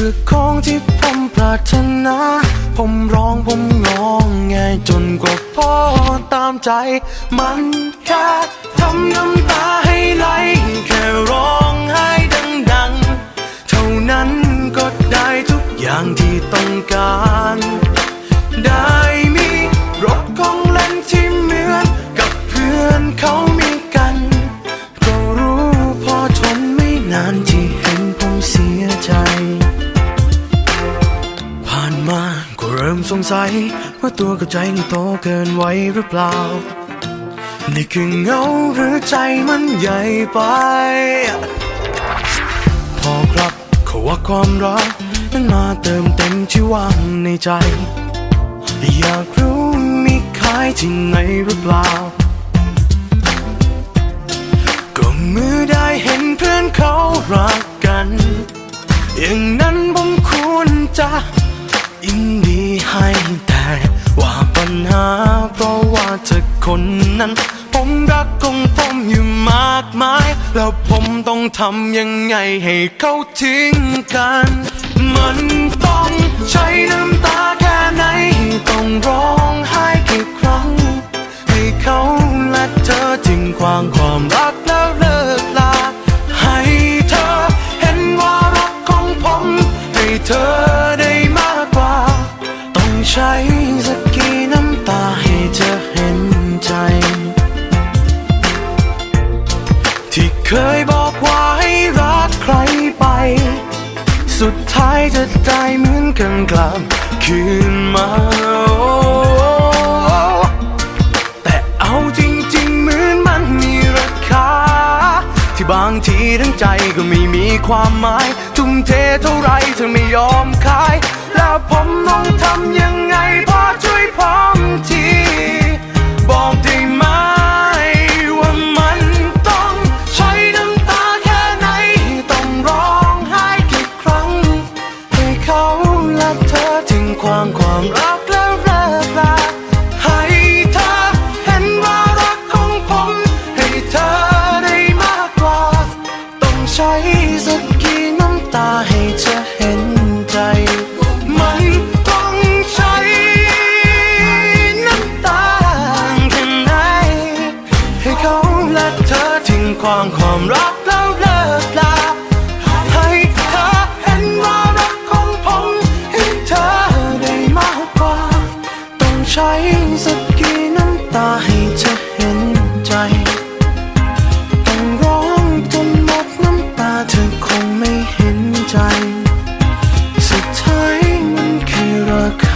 เพื่อของที่ผมปรารถนา ผมร้องผมงองแงจนกว่าพ่อตามใจ มันแค่ทำน้ำตาให้ไหล มา ก็เริ่มสงสัย ว่าตัวกับใจนี่โตเกินไว้หรือเปล่า นี่คือเงาหรือใจมันใหญ่ไป พอครับเขาว่าความรัก นั้นมาเติมเต็มที่ว่างในใจ อยากรู้มีขายที่ไหนหรือเปล่า ก็เมื่อได้เห็นเพื่อนเขารักกัน อย่างนั้นผมควรจะ เธอคนนั้น ผมรักของผมอยู่มากมาย แล้วผมต้องทำยังไงให้เขาทิ้งกัน มันต้องใช้น้ำตาแค่ไหน ต้องร้องไห้กี่ครั้ง ให้เขาและเธอทิ้งความความรักแล้วเลิกลา ให้เธอเห็นว่ารักของผม ให้เธอ เคยบอกว่าให้รักใครไป สุดท้ายจะได้เหมือนกันกลับคืนมาแต่เอาจริงๆเหมือนมันมีราคา ที่บางทีทั้งใจก็ไม่มีความหมาย ทุ่มเทเท่าไรเธอไม่ยอมขาย แล้วผมต้องทำยังไงพอช่วยผมที ใช้สักกี่น้ำตาให้เธอเห็นใจ มันต้องใช้น้ำตาแค่ไหนให้เขาและเธอทิ้งความความรักแล้วเลิกลาให้เธอเห็นว่ารักของผมให้เธอได้มากกว่า ต้องใช้สักกี่น้ำตา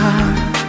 他